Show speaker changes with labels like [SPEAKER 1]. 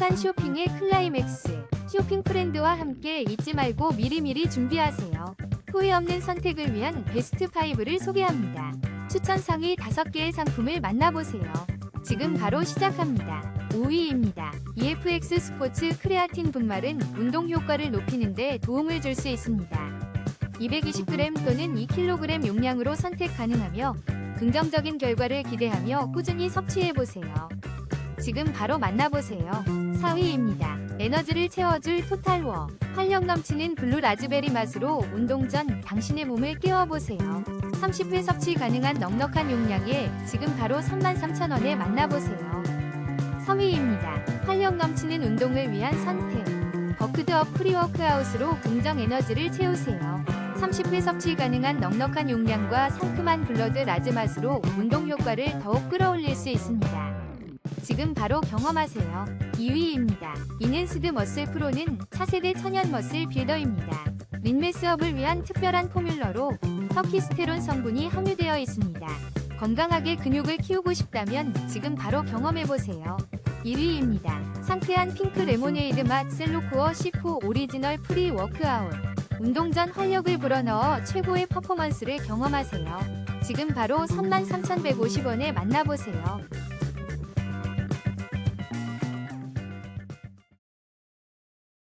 [SPEAKER 1] 행복한 쇼핑의 클라이맥스. 쇼핑 프렌드와 함께 잊지 말고 미리미리 준비하세요. 후회 없는 선택을 위한 베스트 5를 소개합니다. 추천 상위 5개의 상품을 만나보세요. 지금 바로 시작합니다. 5위입니다. EFX 스포츠 크레아틴 분말은 운동 효과를 높이는 데 도움을 줄 수 있습니다. 220g 또는 2kg 용량으로 선택 가능하며 긍정적인 결과를 기대하며 꾸준히 섭취해보세요. 지금 바로 만나보세요. 4위입니다. 에너지를 채워줄 토탈워. 활력 넘치는 블루 라즈베리 맛으로 운동 전 당신의 몸을 깨워보세요. 30회 섭취 가능한 넉넉한 용량에 지금 바로 33,000원에 만나보세요. 3위입니다. 활력 넘치는 운동을 위한 선택. 버크드업 프리워크아웃으로 긍정 에너지를 채우세요. 30회 섭취 가능한 넉넉한 용량과 상큼한 블러드 라즈 맛으로 운동 효과를 더욱 끌어올릴 수 있습니다. 지금 바로 경험하세요. 2위입니다. 이넨스드 머슬 프로는 차세대 천연 머슬 빌더입니다. 린메스업을 위한 특별한 포뮬러로 터키스테론 성분이 함유되어 있습니다. 건강하게 근육을 키우고 싶다면 지금 바로 경험해보세요. 1위입니다. 상쾌한 핑크 레모네이드 맛 셀로코어 C4 오리지널 프리 워크아웃. 운동 전 활력을 불어넣어 최고의 퍼포먼스를 경험하세요. 지금 바로 33,150원에 만나보세요.